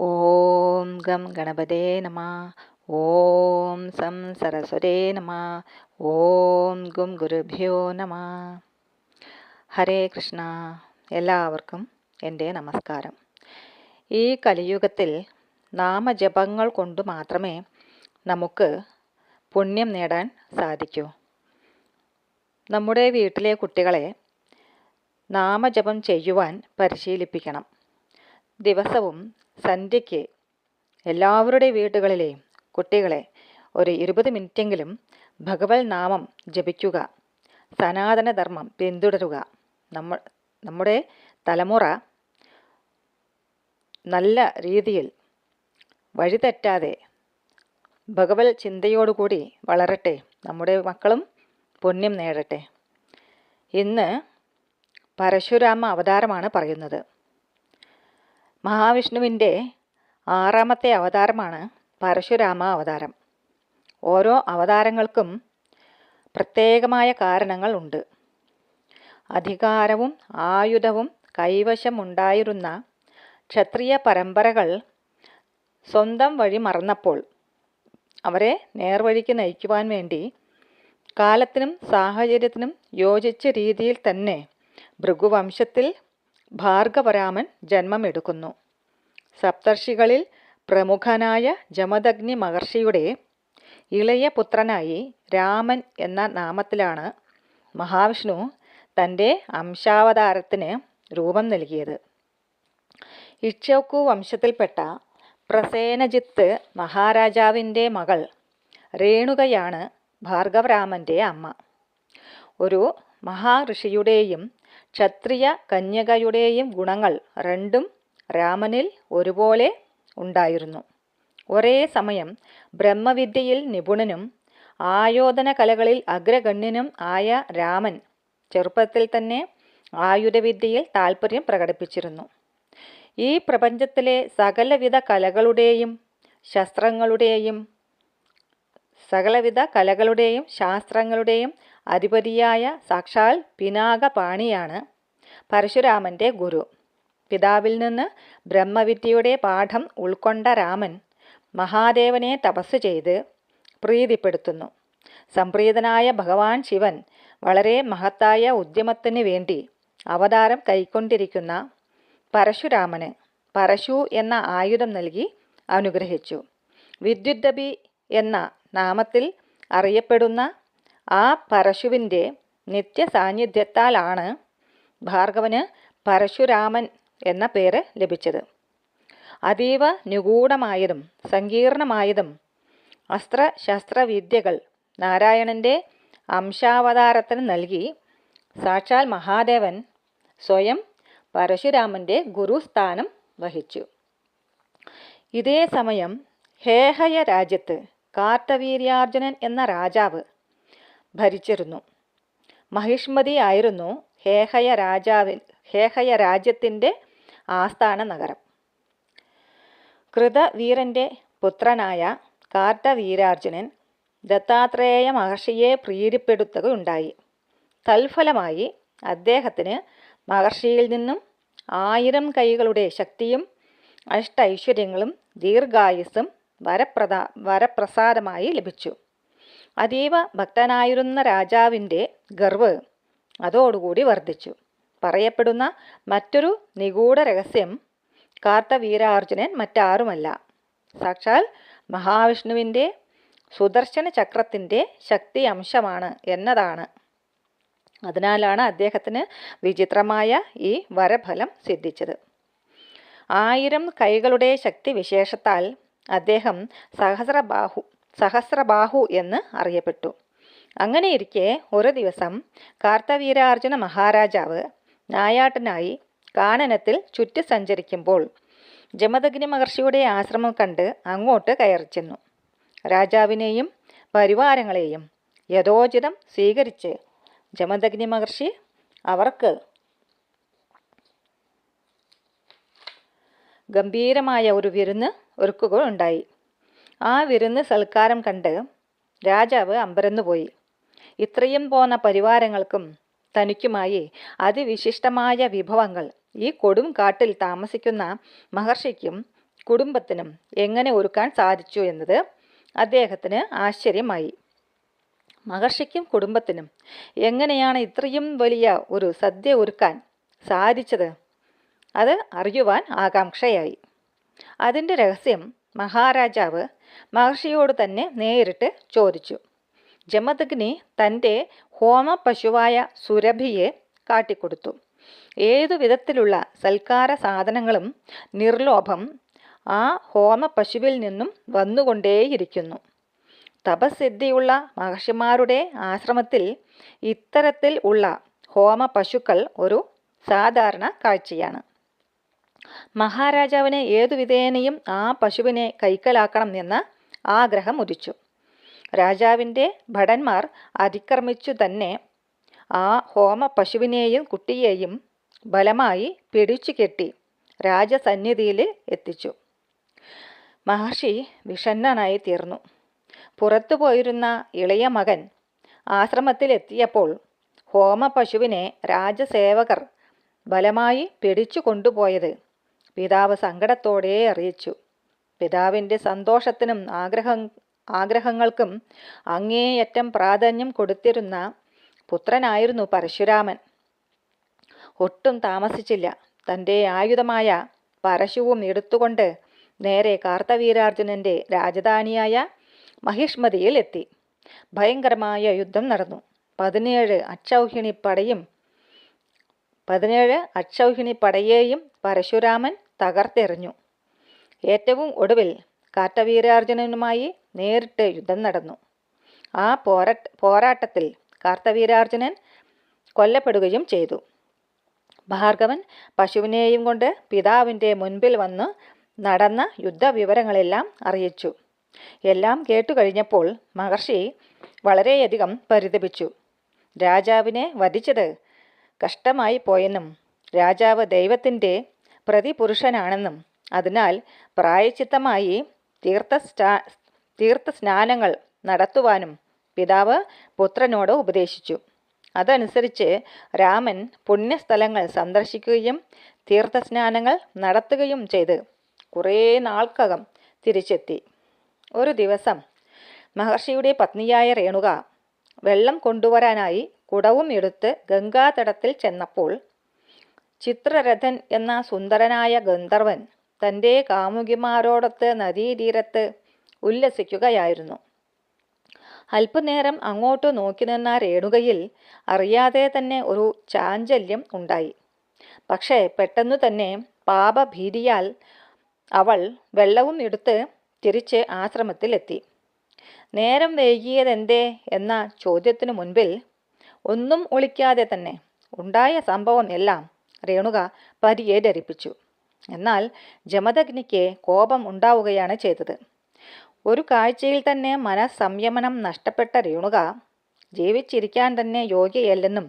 ഓം gum ഗണപതേ നമ. ഓം some സരസ്വതേ നമ. ഓം ഗും ഗുരുഭ്യോ നമ. ഹരേ കൃഷ്ണ. എല്ലാവർക്കും എന്റെ നമസ്കാരം. ഈ കലിയുഗത്തിൽ നാമജപങ്ങൾ കൊണ്ട് മാത്രമേ നമുക്ക് പുണ്യം നേടാൻ സാധിക്കൂ. നമ്മുടെ വീട്ടിലെ കുട്ടികളെ നാമജപം ചെയ്യുവാൻ പരിശീലിപ്പിക്കണം. ദിവസവും സന്ധ്യയ്ക്ക് എല്ലാവരുടെ വീടുകളിലെ കുട്ടികളെ ഒരു ഇരുപത് മിനിറ്റെങ്കിലും ഭഗവത് നാമം ജപിക്കുക. സനാതനധർമ്മം പിന്തുടരുക. നമ്മൾ നമ്മുടെ തലമുറ നല്ല രീതിയിൽ വഴിതെറ്റാതെ ഭഗവത് ചിന്തയോടുകൂടി വളരട്ടെ. നമ്മുടെ മക്കളും പുണ്യം നേടട്ടെ. ഇന്ന് പരശുരാമ അവതാരമാണ് പറയുന്നത്. മഹാവിഷ്ണുവിന്റെ ആറാമത്തെ അവതാരമാണ് പരശുരാമ അവതാരം. ഓരോ അവതാരങ്ങൾക്കും പ്രത്യേകമായ കാരണങ്ങൾ ഉണ്ട്. അധികാരവും ആയുധവും കൈവശമുണ്ടായിരുന്ന ക്ഷത്രിയ പരമ്പരകൾ സ്വന്തം വഴി മറന്നപ്പോൾ അവരെ നേർവഴിക്ക് നയിക്കുവാൻ വേണ്ടി കാലത്തിനും സാഹചര്യത്തിനും യോജിച്ച രീതിയിൽ തന്നെ ഭൃഗുവംശത്തിൽ ഭാർഗവരാമൻ ജന്മമെടുക്കുന്നു. സപ്തർഷികളിൽ പ്രമുഖനായ ജമദഗ്നി മഹർഷിയുടെ ഇളയ പുത്രനായി രാമൻ എന്ന നാമത്തിലാണ് മഹാവിഷ്ണു തന്റെ അംശാവതാരത്തിന് രൂപം നൽകിയത്. ഇക്ഷോക്കു വംശത്തിൽപ്പെട്ട പ്രസേനജിത്ത് മഹാരാജാവിന്റെ മകൾ രേണുകയാണ് ഭാർഗവരാമന്റെ അമ്മ. ഒരു മഹാഋഷിയുടെയും ക്ഷത്രിയ കന്യകയുടെയും ഗുണങ്ങൾ രണ്ടും രാമനിൽ ഒരുപോലെ ഉണ്ടായിരുന്നു. ഒരേ സമയം ബ്രഹ്മവിദ്യയിൽ നിപുണനും ആയോധന കലകളിൽ അഗ്രഗണ്യനും ആയ രാമൻ ചെറുപ്പത്തിൽ തന്നെ ആയുധവിദ്യയിൽ താൽപ്പര്യം പ്രകടിപ്പിച്ചിരുന്നു. ഈ പ്രപഞ്ചത്തിലെ സകലവിധ കലകളുടെയും ശസ്ത്രങ്ങളുടെയും സകലവിധ കലകളുടെയും ശാസ്ത്രങ്ങളുടെയും അധിപതിയായ സാക്ഷാൽ പിനാകപാണിയാണ് പരശുരാമന്റെ ഗുരു. പിതാവിൽ നിന്ന് ബ്രഹ്മവിദ്യയുടെ പാഠം ഉൾക്കൊണ്ട രാമൻ മഹാദേവനെ തപസ് ചെയ്ത് പ്രീതിപ്പെടുത്തുന്നു. സംപ്രീതനായ ഭഗവാൻ ശിവൻ വളരെ മഹത്തായ ഉദ്യമത്തിന് വേണ്ടി അവതാരം കൈക്കൊണ്ടിരിക്കുന്ന പരശുരാമന് പരശു എന്ന ആയുധം നൽകി അനുഗ്രഹിച്ചു. വിദ്യുദ്ധബി എന്ന നാമത്തിൽ അറിയപ്പെടുന്ന ആ പരശുവിന്റെ നിത്യസാന്നിധ്യത്താലാണ് ഭാർഗവന് പരശുരാമൻ എന്ന പേര് ലഭിച്ചത്. അതീവ നിഗൂഢമായതും സങ്കീർണമായതും അസ്ത്രശസ്ത്രവിദ്യകൾ നാരായണന്റെ അംശാവതാരത്തിന് നൽകി സാക്ഷാൽ മഹാദേവൻ സ്വയം പരശുരാമന്റെ ഗുരുസ്ഥാനം വഹിച്ചു. ഇതേ സമയം ഹേഹയ രാജ്യത്ത് കാർത്തവീര്യാർജുനൻ എന്ന രാജാവ് ഭരിച്ചിരുന്നു. മഹിഷ്മതി ആയിരുന്നു ഹേഹയ രാജാവിൽ ഹേഹയ രാജ്യത്തിന്റെ ആസ്ഥാന നഗരം. കൃതവീരന്റെ പുത്രനായ കാർത്തവീരാർജുനൻ ദത്താത്രേയ മഹർഷിയെ പ്രീതിപ്പെടുത്തുകയുണ്ടായി തൽഫലമായി അദ്ദേഹത്തിന് മഹർഷിയിൽ നിന്നും ആയിരം കൈകളുടെ ശക്തിയും അഷ്ടൈശ്വര്യങ്ങളും ദീർഘായുസ്സും വരപ്രദ വരപ്രസാദമായി ലഭിച്ചു. അതീവ ഭക്തനായിരുന്ന രാജാവിന്റെ ഗർവ് അതോടുകൂടി വർദ്ധിച്ചു. പറയപ്പെടുന്ന മറ്റൊരു നിഗൂഢ രഹസ്യം കാർത്തവീരാർജുനൻ മറ്റാരുമല്ല. സാക്ഷാൽ മഹാവിഷ്ണുവിന്റെ സുദർശന ചക്രത്തിന്റെ ശക്തി അംശമാണ് എന്നതാണ്. അതിനാലാണ് അദ്ദേഹത്തിന് വിചിത്രമായ ഈ വരഫലം സിദ്ധിച്ചത്. ആയിരം കൈകളുടെ ശക്തി വിശേഷത്താൽ അദ്ദേഹം സഹസ്രബാഹു സഹസ്രബാഹു എന്ന് അറിയപ്പെട്ടു. അങ്ങനെയിരിക്കെ ഒരു ദിവസം കാർത്തവീരാർജുന മഹാരാജാവ് നായാട്ടനായി കാനനത്തിൽ ചുറ്റി സഞ്ചരിക്കുമ്പോൾ ജമദഗ്നി മഹർഷിയുടെ ആശ്രമം കണ്ട് അങ്ങോട്ട് കയറി ചെന്നു. രാജാവിനെയും പരിവാരങ്ങളെയും യഥോചിതം സ്വീകരിച്ച് ജമദഗ്നി മഹർഷി അവർക്ക് ഗംഭീരമായ ഒരു വിരുന്ന് ഒരുക്കുകയുണ്ടായി. ആ വിരുന്ന് സൽക്കാരം കണ്ട് രാജാവ് അമ്പരന്നുപോയി ഇത്രയും പോന്ന പരിവാരങ്ങൾക്കും തനിക്കുമായി അതിവിശിഷ്ടമായ വിഭവങ്ങൾ ഈ കൊടും കാട്ടിൽ താമസിക്കുന്ന മഹർഷിക്കും കുടുംബത്തിനും എങ്ങനെ ഒരുക്കാൻ സാധിച്ചു എന്നത് അദ്ദേഹത്തിന് ആശ്ചര്യമായി. മഹർഷിക്കും കുടുംബത്തിനും എങ്ങനെയാണ് ഇത്രയും വലിയ ഒരു സദ്യ ഒരുക്കാൻ സാധിച്ചത്? അത് അറിയുവാൻ ആകാംക്ഷയായി. അതിന്റെ രഹസ്യം മഹാരാജാവ് മഹർഷിയോട് തന്നെ നേരിട്ട് ചോദിച്ചു. ജമദഗ്നി തന്റെ ഹോമപശുവായ സുരഭിയെ കാട്ടിക്കൊടുത്തു. ഏതു വിധത്തിലുള്ള സൽക്കാര സാധനങ്ങളും നിർലോഭം ആ ഹോമപശുവിൽ നിന്നും വന്നുകൊണ്ടേയിരിക്കുന്നു. തപസിദ്ധിയുള്ള മഹർഷിമാരുടെ ആശ്രമത്തിൽ ഇത്തരത്തിൽ ഉള്ള ഹോമ ഒരു സാധാരണ കാഴ്ചയാണ്. മഹാരാജാവിനെ ഏതു വിധേനയും ആ പശുവിനെ കൈക്കലാക്കണം എന്ന ആഗ്രഹം ഉദിച്ചു. രാജാവിന്റെ ഭടന്മാർ അതിക്രമിച്ചു തന്നെ ആ ഹോമ പശുവിനെയും കുട്ടിയെയും ബലമായി പിടിച്ചു കെട്ടി രാജസന്നിധിയിൽ എത്തിച്ചു. മഹർഷി വിഷണ്ണനായി തീർന്നു. പുറത്തു പോയിരുന്ന ഇളയ മകൻ ആശ്രമത്തിലെത്തിയപ്പോൾ ഹോമ പശുവിനെ രാജസേവകർ ബലമായി പിടിച്ചു കൊണ്ടുപോയത് പിതാവ് സങ്കടത്തോടെ അറിയിച്ചു. പിതാവിന്റെ സന്തോഷത്തിനും ആഗ്രഹം ആഗ്രഹങ്ങൾക്കും അങ്ങേയറ്റം പ്രാധാന്യം കൊടുത്തിരുന്ന പുത്രനായിരുന്നു പരശുരാമൻ. ഒട്ടും താമസിച്ചില്ല. തന്റെ ആയുധമായ പരശുവും എടുത്തുകൊണ്ട് നേരെ കാർത്തവീരാർജുനന്റെ രാജധാനിയായ മഹിഷ്മതിയിൽ എത്തി. ഭയങ്കരമായ യുദ്ധം നടന്നു. പതിനേഴ് അക്ഷൗഹിണി പടയും പതിനേഴ് അക്ഷൗഹിണി പടയെയും പരശുരാമൻ തകർത്തെറിഞ്ഞു. ഏറ്റവും ഒടുവിൽ കാർത്തവീരാർജുനനുമായി നേരിട്ട് യുദ്ധം നടന്നു. ആ പോരാ പോരാട്ടത്തിൽ കാർത്തവീരാർജുനൻ കൊല്ലപ്പെടുകയും ചെയ്തു. ഭാർഗവൻ പശുവിനെയും കൊണ്ട് പിതാവിന്റെ മുൻപിൽ വന്ന് നടന്ന യുദ്ധവിവരങ്ങളെല്ലാം അറിയിച്ചു. എല്ലാം കേട്ടു കഴിഞ്ഞപ്പോൾ മഹർഷി വളരെയധികം പരിതപിച്ചു. രാജാവിനെ വധിച്ചത് കഷ്ടമായി പോയെന്നും രാജാവ് ദൈവത്തിന്റെ പ്രതിപുരുഷനാണെന്നും അതിനാൽ പ്രായച്ചിത്തമായി തീർത്ഥ തീർത്ഥ സ്നാനങ്ങൾ നടത്തുവാനും പിതാവ് പുത്രനോട് ഉപദേശിച്ചു. അതനുസരിച്ച് രാമൻ പുണ്യസ്ഥലങ്ങൾ സന്ദർശിക്കുകയും തീർത്ഥ സ്നാനങ്ങൾ നടത്തുകയും ചെയ്ത് കുറേ നാൾക്കകം തിരിച്ചെത്തി. ഒരു ദിവസം മഹർഷിയുടെ പത്നിയായ രേണുക വെള്ളം കൊണ്ടുവരാനായി കുടവും എടുത്ത് ഗംഗാതടത്തിൽ ചെന്നപ്പോൾ ചിത്രരഥൻ എന്ന സുന്ദരനായ ഗന്ധർവൻ തന്റെ കാമുകിമാരോടൊത്ത് നദീതീരത്ത് ഉല്ലസിക്കുകയായിരുന്നു. അല്പനേരം അങ്ങോട്ട് നോക്കി നിന്ന രേണുകയിൽ അറിയാതെ തന്നെ ഒരു ചാഞ്ചല്യം ഉണ്ടായി. പക്ഷേ പെട്ടെന്നു തന്നെ പാപഭീതിയാൽ അവൾ വെള്ളവും എടുത്ത് തിരിച്ച് ആശ്രമത്തിലെത്തി. നേരം വൈകിയതെന്തേ എന്ന ചോദ്യത്തിനു മുൻപിൽ ഒന്നും ഒളിക്കാതെ തന്നെ ഉണ്ടായ സംഭവം എല്ലാം രേണുക പരിയെ ധരിപ്പിച്ചു എന്നാൽ ജമദഗ്നിക്ക് കോപം ഉണ്ടാവുകയാണ് ചെയ്തത്. ഒരു കാഴ്ചയിൽ തന്നെ മനസ്സംയമനം നഷ്ടപ്പെട്ട രേണുക ജീവിച്ചിരിക്കാൻ തന്നെ യോഗ്യയല്ലെന്നും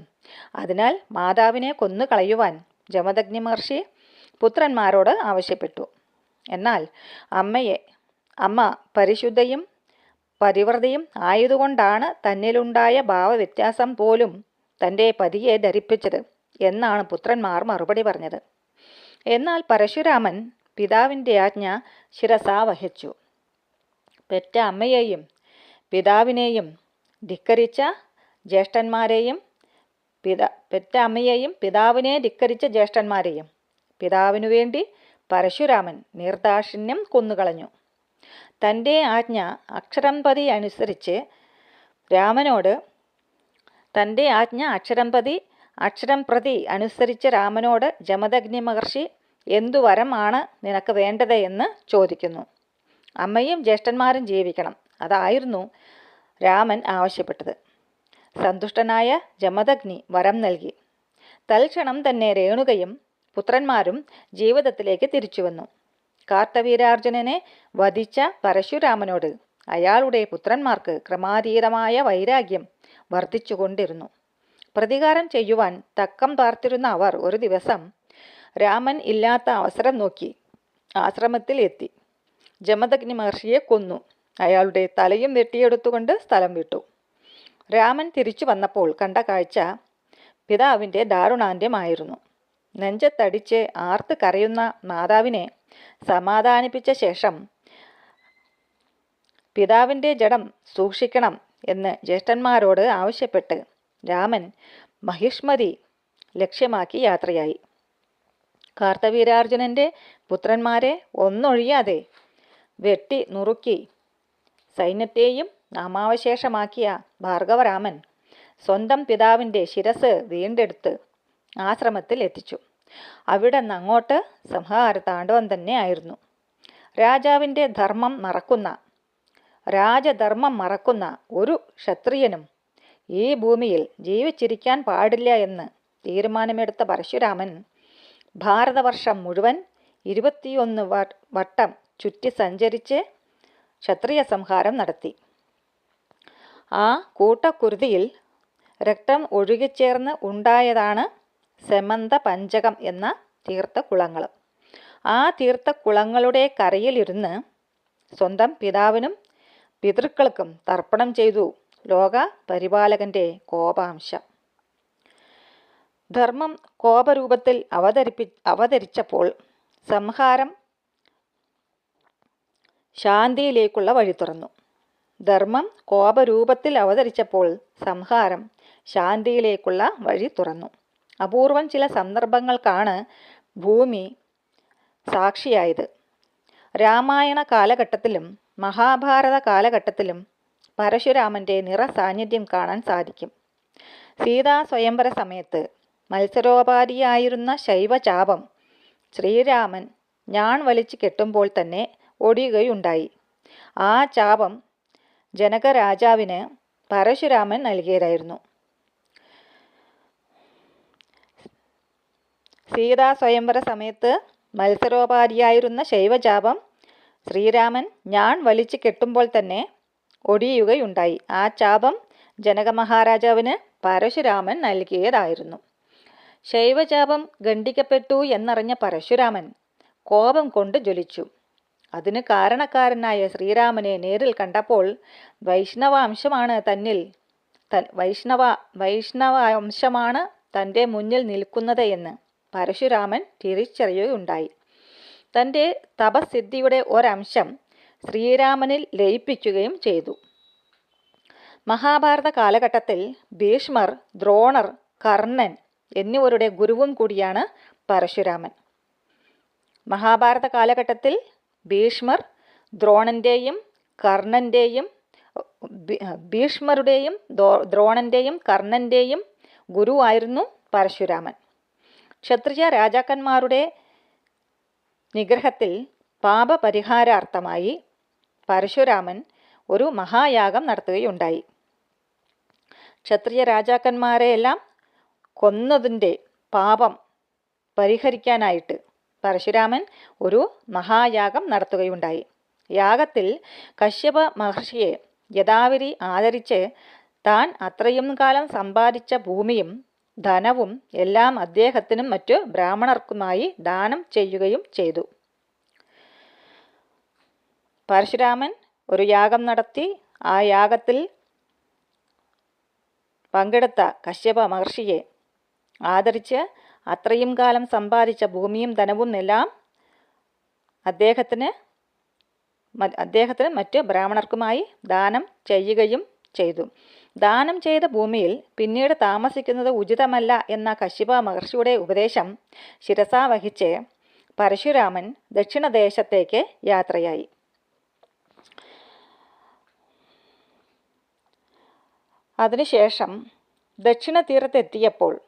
അതിനാൽ മാതാവിനെ കൊന്നു കളയുവാൻ ജമദഗ്നി മഹർഷി പുത്രന്മാരോട് ആവശ്യപ്പെട്ടു. എന്നാൽ അമ്മയെ അമ്മ പരിശുദ്ധയും പരിവൃതിയും ആയതുകൊണ്ടാണ് തന്നിലുണ്ടായ ഭാവവ്യത്യാസം പോലും തന്റെ പതിയെ ധരിപ്പിച്ചത്. എന്നാണ് പുത്രന്മാർ മറുപടി പറഞ്ഞത്. എന്നാൽ പരശുരാമൻ പിതാവിന്റെ ആജ്ഞ ശിരസാ വഹിച്ചു പെറ്റ അമ്മയെയും പിതാവിനെയും ധിക്കരിച്ച ജ്യേഷ്ഠന്മാരെയും പിതാ പെറ്റ അമ്മയെയും പിതാവിനെ ധിക്കരിച്ച ജ്യേഷ്ഠന്മാരെയും പിതാവിനു വേണ്ടി പരശുരാമൻ നിർദാക്ഷിണ്യം കൊന്നുകളഞ്ഞു. തന്റെ ആജ്ഞ അക്ഷരംപതി അനുസരിച്ച് രാമനോട് തന്റെ ആജ്ഞ അക്ഷരം പതി അക്ഷരം പ്രതി അനുസരിച്ച രാമനോട് ജമദഗ്നി മഹർഷി എന്തു വരമാണ് നിനക്ക് വേണ്ടത് എന്ന് ചോദിക്കുന്നു. അമ്മയും ജ്യേഷ്ഠന്മാരും ജീവിക്കണം. അതായിരുന്നു രാമൻ ആവശ്യപ്പെട്ടത്. സന്തുഷ്ടനായ ജമദഗ്നി വരം നൽകി. തൽക്ഷണം തന്നെ രേണുകയും പുത്രന്മാരും ജീവിതത്തിലേക്ക് തിരിച്ചുവന്നു കാർത്തവീരാർജുനനെ വധിച്ച പരശുരാമനോട് അയാളുടെ പുത്രന്മാർക്ക് ക്രമാതീതമായ വൈരാഗ്യം വർദ്ധിച്ചുകൊണ്ടിരുന്നു. പ്രതികാരം ചെയ്യുവാൻ തക്കം പാർത്തിരുന്ന അവർ ഒരു ദിവസം രാമൻ ഇല്ലാത്ത അവസരം നോക്കി. ആശ്രമത്തിൽ എത്തി. ജമദഗ്നി മഹർഷിയെ കൊന്നു. അയാളുടെ തലയും വെട്ടിയെടുത്തുകൊണ്ട് സ്ഥലം വിട്ടു. രാമൻ തിരിച്ചു വന്നപ്പോൾ കണ്ട കാഴ്ച പിതാവിന്റെ ദാരുണാന്ത്യമായിരുന്നു. നെഞ്ചത്തടിച്ച് ആർത്ത് കരയുന്ന മാതാവിനെ സമാധാനിപ്പിച്ച ശേഷം പിതാവിന്റെ ജഡം സൂക്ഷിക്കണം എന്ന് ജ്യേഷ്ഠന്മാരോട് ആവശ്യപ്പെട്ട് രാമൻ മഹിഷ്മതി ലക്ഷ്യമാക്കി യാത്രയായി. കാർത്തവീരാർജുനന്റെ പുത്രന്മാരെ ഒന്നൊഴിയാതെ വെട്ടി നുറുക്കി സൈന്യത്തെയും നാമാവശേഷമാക്കിയ ഭാർഗവരാമൻ സ്വന്തം പിതാവിന്റെ ശിരസ് വീണ്ടെടുത്ത് ആശ്രമത്തിൽ എത്തിച്ചു. അവിടെ നിന്നങ്ങോട്ട് സംഹാര താണ്ഡവം തന്നെ ആയിരുന്നു. രാജാവിന്റെ ധർമ്മം മറക്കുന്ന രാജധർമ്മം മറക്കുന്ന ഒരു ക്ഷത്രിയനും ഈ ഭൂമിയിൽ ജീവിച്ചിരിക്കാൻ പാടില്ല എന്ന് തീരുമാനമെടുത്ത പരശുരാമൻ ഭാരതവർഷം മുഴുവൻ ഇരുപത്തിയൊന്ന് വട്ടം ചുറ്റി സഞ്ചരിച്ച് ക്ഷത്രിയ സംഹാരം നടത്തി. ആ കൂട്ടക്കുരുതിയിൽ രക്തം ഒഴുകിച്ചേർന്ന് ഉണ്ടായതാണ് സെമന്ത പഞ്ചകം എന്ന തീർത്ഥക്കുളങ്ങൾ. ആ തീർത്ഥക്കുളങ്ങളുടെ കരയിലിരുന്ന് സ്വന്തം പിതാവിനും പിതൃക്കൾക്കും തർപ്പണം ചെയ്തു. ലോക പരിപാലകന്റെ കോപാംശം. ധർമ്മം കോപരൂപത്തിൽ അവതരിപ്പി അവതരിച്ചപ്പോൾ സംഹാരം ശാന്തിയിലേക്കുള്ള വഴി തുറന്നു. ധർമ്മം കോപരൂപത്തിൽ അവതരിച്ചപ്പോൾ സംഹാരം ശാന്തിയിലേക്കുള്ള വഴി തുറന്നു. അപൂർവം ചില സന്ദർഭങ്ങൾക്കാണ് ഭൂമി സാക്ഷിയായത്. രാമായണ കാലഘട്ടത്തിലും മഹാഭാരത കാലഘട്ടത്തിലും പരശുരാമന്റെ നിറസാന്നിധ്യം കാണാൻ സാധിക്കും. സീതാ സ്വയംവര സമയത്ത് മത്സരോപാധിയായിരുന്ന ശൈവചാപം ശ്രീരാമൻ ഞാൻ വലിച്ചു കെട്ടുമ്പോൾ തന്നെ ഒടിയുകയുണ്ടായി. ആ ചാപം ജനകരാജാവിന് പരശുരാമൻ നൽകിയതായിരുന്നു. സീതാ സ്വയംവര സമയത്ത് മത്സരോപാധിയായിരുന്ന ശൈവചാപം ശ്രീരാമൻ ഞാൻ വലിച്ചു കെട്ടുമ്പോൾ തന്നെ ഒടിയുകയുണ്ടായി ആ ചാപം ജനക ജനകമഹാരാജാവിന് പരശുരാമൻ നൽകിയതായിരുന്നു. ശൈവചാപം ഖണ്ഡിക്കപ്പെട്ടു എന്നറിഞ്ഞ പരശുരാമൻ കോപം കൊണ്ട് ജ്വലിച്ചു. അതിന് കാരണക്കാരനായ ശ്രീരാമനെ നേരിൽ കണ്ടപ്പോൾ വൈഷ്ണവാംശമാണ് തന്നിൽ വൈഷ്ണവ വൈഷ്ണവാംശമാണ് തന്റെ മുന്നിൽ നിൽക്കുന്നത് എന്ന് പരശുരാമൻ തിരിച്ചറിയുകയുണ്ടായി. തന്റെ തപസിദ്ധിയുടെ ഒരംശം ശ്രീരാമനിൽ ലയിപ്പിക്കുകയും ചെയ്തു. മഹാഭാരത കാലഘട്ടത്തിൽ ഭീഷ്മർ ദ്രോണർ കർണൻ എന്നിവരുടെ ഗുരുവും കൂടിയാണ് പരശുരാമൻ. മഹാഭാരത കാലഘട്ടത്തിൽ ഭീഷ്മർ ദ്രോണന്റെയും കർണന്റെയും ഭീഷ്മരുടെയും ദ്രോണന്റെയും കർണന്റെയും ഗുരുവായിരുന്നു പരശുരാമൻ. ക്ഷത്രിയ രാജാക്കന്മാരുടെ നിഗ്രഹത്തിൽ പാപപരിഹാരാർത്ഥമായി പരശുരാമൻ ഒരു മഹായാഗം നടത്തുകയുണ്ടായി. ക്ഷത്രിയ രാജാക്കന്മാരെയെല്ലാം കൊന്നതിന്റെ പാപം പരിഹരിക്കാനായിട്ട് പരശുരാമൻ ഒരു മഹായാഗം നടത്തുകയുണ്ടായി. യാഗത്തിൽ കശ്യപ മഹർഷിയെ യഥാവിധി ആദരിച്ച് താൻ അത്രയും കാലം സമ്പാദിച്ച ഭൂമിയും ധനവും എല്ലാം അദ്ദേഹത്തിനും മറ്റു ബ്രാഹ്മണർക്കുമായി ദാനം ചെയ്യുകയും ചെയ്തു. പരശുരാമൻ ഒരു യാഗം നടത്തി ആ യാഗത്തിൽ പങ്കെടുത്ത കശ്യപ മഹർഷിയെ ആദരിച്ച് അത്രയും കാലം സമ്പാദിച്ച ഭൂമിയും ധനവും എല്ലാം അദ്ദേഹത്തിന് അദ്ദേഹത്തിന് മറ്റ് ബ്രാഹ്മണർക്കുമായി ദാനം ചെയ്യുകയും ചെയ്തു. ദാനം ചെയ്ത ഭൂമിയിൽ പിന്നീട് താമസിക്കുന്നത് ഉചിതമല്ല എന്ന കശ്യപ മഹർഷിയുടെ ഉപദേശം ശിരസാവഹിച്ച് പരശുരാമൻ ദക്ഷിണദേശത്തേക്ക് യാത്രയായി. അതിനുശേഷം ദക്ഷിണ തീരത്തെത്തിയപ്പോൾ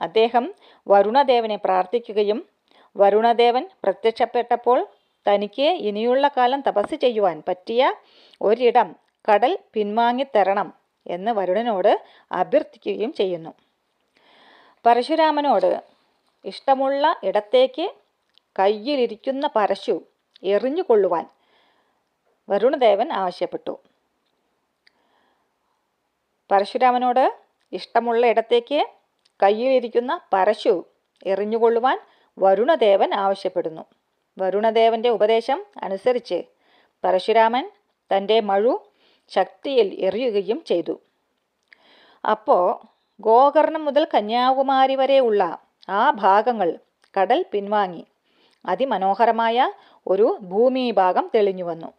അദ്ദേഹം വരുണദേവനെ പ്രാർത്ഥിക്കുകയും വരുണദേവൻ പ്രത്യക്ഷപ്പെട്ടപ്പോൾ തനിക്ക് ഇനിയുള്ള കാലം തപസ് ചെയ്യുവാൻ പറ്റിയ ഒരിടം കടൽ പിൻവാങ്ങിത്തരണം എന്ന് വരുണനോട് അഭ്യർത്ഥിക്കുകയും ചെയ്യുന്നു. പരശുരാമനോട് ഇഷ്ടമുള്ള ഇടത്തേക്ക് കയ്യിലിരിക്കുന്ന പരശു എറിഞ്ഞുകൊള്ളുവാൻ വരുണദേവൻ ആവശ്യപ്പെട്ടു. പരശുരാമനോട് ഇഷ്ടമുള്ള ഇടത്തേക്ക് കയ്യിലിരിക്കുന്ന പരശു എറിഞ്ഞുകൊള്ളുവാൻ വരുണദേവൻ ആവശ്യപ്പെടുന്നു. വരുണദേവന്റെ ഉപദേശം അനുസരിച്ച് പരശുരാമൻ തന്റെ മഴു ശക്തിയിൽ എറിയുകയും ചെയ്തു. അപ്പോൾ ഗോകർണം മുതൽ കന്യാകുമാരി വരെയുള്ള ആ ഭാഗങ്ങൾ കടൽ പിൻവാങ്ങി. അതിമനോഹരമായ ഒരു ഭൂമി ഭാഗം തെളിഞ്ഞു വന്നു.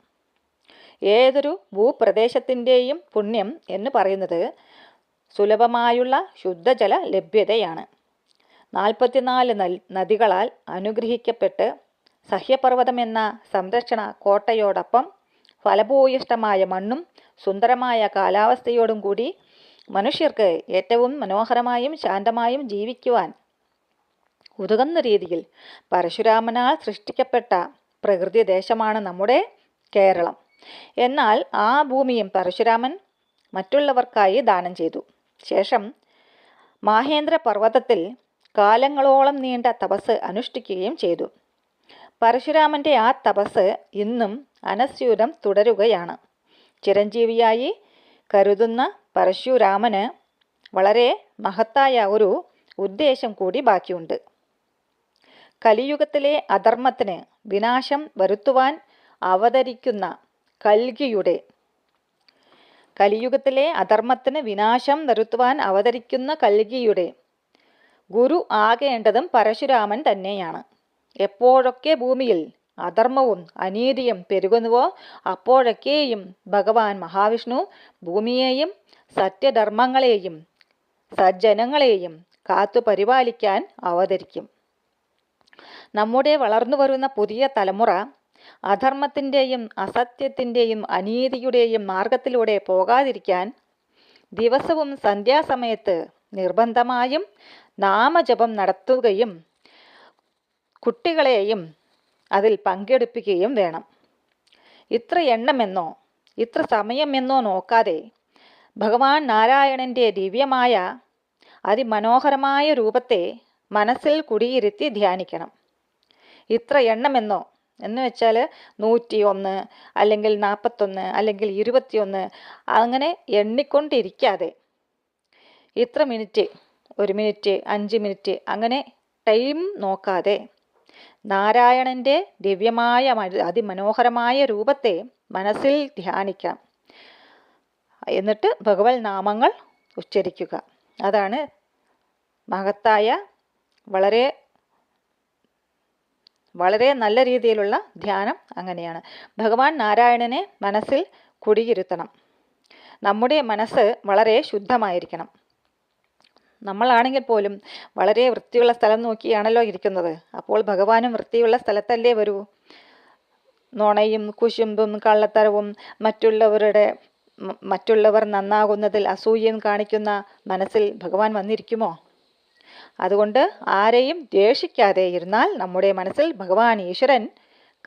ഏതൊരു ഭൂപ്രദേശത്തിന്റെയും പുണ്യം എന്ന് പറയുന്നത് സുലഭമായുള്ള ശുദ്ധജല ലഭ്യതയാണ്. നാൽപ്പത്തിനാല് നദികളാൽ അനുഗ്രഹിക്കപ്പെട്ട് സഹ്യപർവതം എന്ന സംരക്ഷണ കോട്ടയോടൊപ്പം ഫലഭൂയിഷ്ടമായ മണ്ണും സുന്ദരമായ കാലാവസ്ഥയോടും കൂടി മനുഷ്യർക്ക് ഏറ്റവും മനോഹരമായും ശാന്തമായും ജീവിക്കുവാൻ ഉതകുന്ന രീതിയിൽ പരശുരാമനാൽ സൃഷ്ടിക്കപ്പെട്ട പ്രകൃതി ദേശമാണ് നമ്മുടെ കേരളം. എന്നാൽ ആ ഭൂമിയും പരശുരാമൻ മറ്റുള്ളവർക്കായി ദാനം ചെയ്തു. ശേഷം മാഹേന്ദ്ര പർവതത്തിൽ കാലങ്ങളോളം നീണ്ട തപസ് അനുഷ്ഠിക്കുകയും ചെയ്തു. പരശുരാമന്റെ ആ തപസ് ഇന്നും അനസ്യൂതം തുടരുകയാണ്. ചിരഞ്ജീവിയായി കരുതുന്ന പരശുരാമന് വളരെ മഹത്തായ ഒരു ഉദ്ദേശം കൂടി ബാക്കിയുണ്ട്. കലിയുഗത്തിലെ അധർമ്മത്തിന് വിനാശം വരുത്തുവാൻ അവതരിക്കുന്ന കൽകിയുടെ കലിയുഗത്തിലെ അധർമ്മത്തിന് വിനാശം വരുത്തുവാൻ അവതരിക്കുന്ന കൽകിയുടെ ഗുരു ആകേണ്ടതും പരശുരാമൻ തന്നെയാണ്. എപ്പോഴൊക്കെ ഭൂമിയിൽ അധർമ്മവും അനീതിയും പെരുകുന്നുവോ അപ്പോഴൊക്കെയും ഭഗവാൻ മഹാവിഷ്ണു ഭൂമിയെയും സത്യധർമ്മങ്ങളെയും സജ്ജനങ്ങളെയും കാത്തു പരിപാലിക്കാൻ അവതരിക്കും. നമ്മുടെ വളർന്നു വരുന്ന പുതിയ തലമുറ അധർമ്മത്തിന്റെയും അസത്യത്തിന്റെയും അനീതിയുടെയും മാർഗത്തിലൂടെ പോകാതിരിക്കാൻ ദിവസവും സന്ധ്യാസമയത്ത് നിർബന്ധമായും നാമജപം നടത്തുകയും കുട്ടികളെയും അതിൽ പങ്കെടുപ്പിക്കുകയും വേണം. ഇത്ര എണ്ണമെന്നോ ഇത്ര സമയമെന്നോ നോക്കാതെ ഭഗവാൻ നാരായണന്റെ ദിവ്യമായ അതിമനോഹരമായ രൂപത്തെ മനസ്സിൽ കുടിയിരുത്തി ധ്യാനിക്കണം. ഇത്ര എണ്ണമെന്നോ എന്ന് വെച്ചാൽ നൂറ്റി ഒന്ന് അല്ലെങ്കിൽ നാൽപ്പത്തൊന്ന് അല്ലെങ്കിൽ ഇരുപത്തിയൊന്ന് അങ്ങനെ എണ്ണിക്കൊണ്ടിരിക്കാതെ. ഇത്ര മിനിറ്റ് ഒരു മിനിറ്റ് അഞ്ച് മിനിറ്റ് അങ്ങനെ ടൈം നോക്കാതെ നാരായണന്റെ ദിവ്യമായ അതിമനോഹരമായ രൂപത്തെ മനസ്സിൽ ധ്യാനിക്കാം. എന്നിട്ട് ഭഗവത് നാമങ്ങൾ ഉച്ചരിക്കുക. അതാണ് മഹത്തായ വളരെ വളരെ നല്ല രീതിയിലുള്ള ധ്യാനം അങ്ങനെയാണ്. ഭഗവാൻ നാരായണനെ മനസ്സിൽ കുടിയിരുത്തണം. നമ്മുടെ മനസ്സ് വളരെ ശുദ്ധമായിരിക്കണം. നമ്മളാണെങ്കിൽ പോലും വളരെ വൃത്തിയുള്ള സ്ഥലം നോക്കിയാണല്ലോ ഇരിക്കുന്നത്. അപ്പോൾ ഭഗവാനും വൃത്തിയുള്ള സ്ഥലത്തല്ലേ വരൂ? നുണയും കുശുമ്പും കള്ളത്തരവും മറ്റുള്ളവരുടെ മറ്റുള്ളവർ നന്നാകുന്നതിൽ അസൂയയും കാണിക്കുന്ന മനസ്സിൽ ഭഗവാൻ വന്നിരിക്കുമോ? അതുകൊണ്ട് ആരെയും ദേഷിക്കാതെ ഇരുന്നാൽ നമ്മുടെ മനസ്സിൽ ഭഗവാൻ ഈശ്വരൻ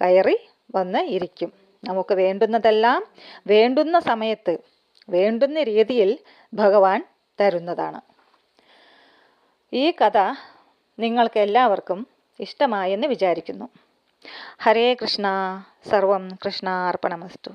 കയറി വന്ന് ഇരിക്കും. നമുക്ക് വേണ്ടുന്നതെല്ലാം വേണ്ടുന്ന സമയത്ത് വേണ്ടുന്ന രീതിയിൽ ഭഗവാൻ തരുന്നതാണ്. ഈ കഥ നിങ്ങൾക്ക് എല്ലാവർക്കും ഇഷ്ടമായെന്ന് വിചാരിക്കുന്നു. ഹരേ കൃഷ്ണ സർവം കൃഷ്ണ അർപ്പണമസ്തു